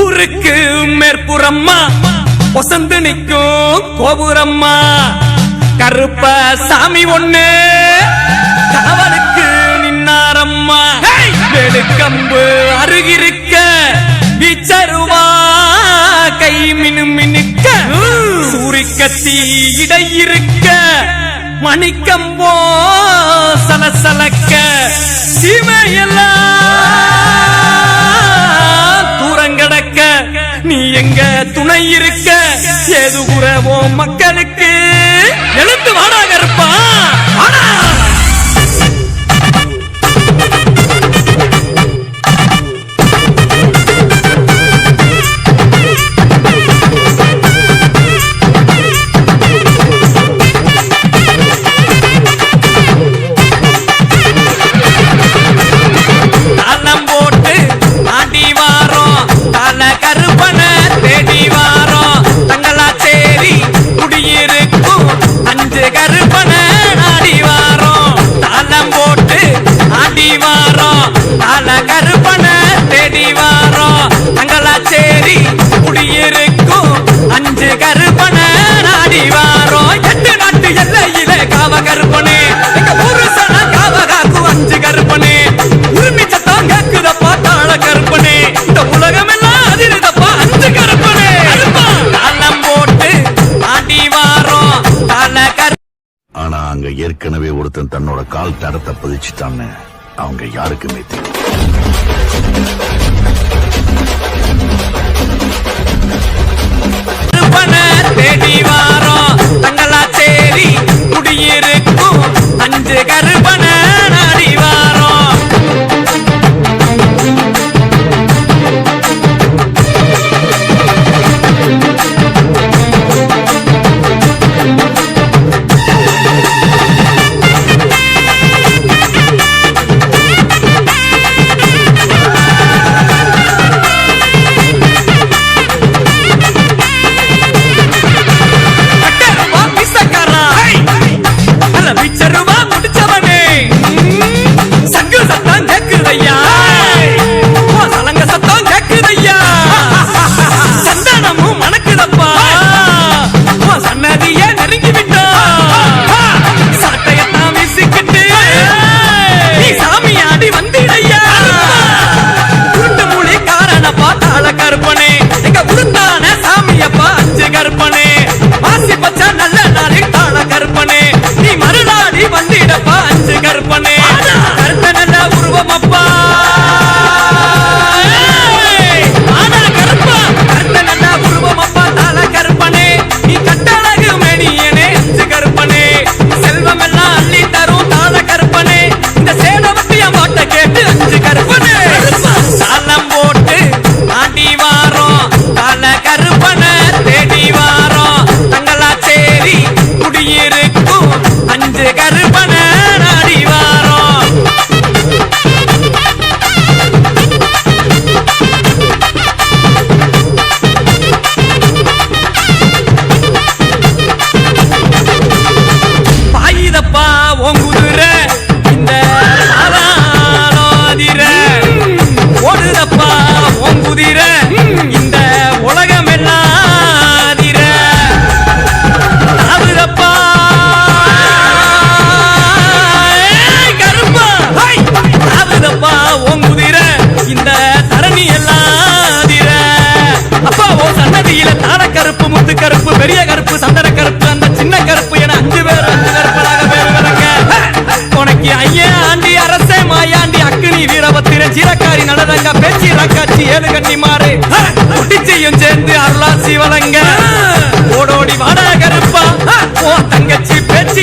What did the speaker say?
ஊருக்கு மேற்புறம்மா ஒசந்து நிற்கும் கோபுரம்மா. கருப்ப சாமி ஒண்ணு காவலுக்கு நின்னாரம்மா. வெளுக்கம்பு அருகிருக்க வீச்சருவா. கை மினு மினுக்க சூரிக்கத்தி இடையிருக்க. மணிக்கம்போ சலசலக்க சிவையெல்லாம் எங்க துணை இருக்க? ஏது உறவோ மக்களுக்கு. எழுந்து வாடாங்க நல்ல கருப்பன தேடி வாரம். தங்களாச்சேரி குடியிருக்கும். அஞ்சு கருப்பன நாடி வாரம். எட்டு நாட்டு எல்லையில காவ கருப்பனே. எங்க புருஷன காவ காக்கும் அஞ்சு இந்த உலகம் எல்லாம் அதிருதப்பா அஞ்சு கருப்பனே. காலம் போட்டு ஆடி வாரம். ஆனா ஏற்கனவே ஒருத்தன் தன்னோட கால் தரத்தை பதிச்சுட்டான்னு அவங்க யாருக்குமே தெரியும் நீயும் சேர்ந்து அருளா சிவலங்க ஓடோடி வாடகரப்பா. ஓ தங்கச்சி பேச்சி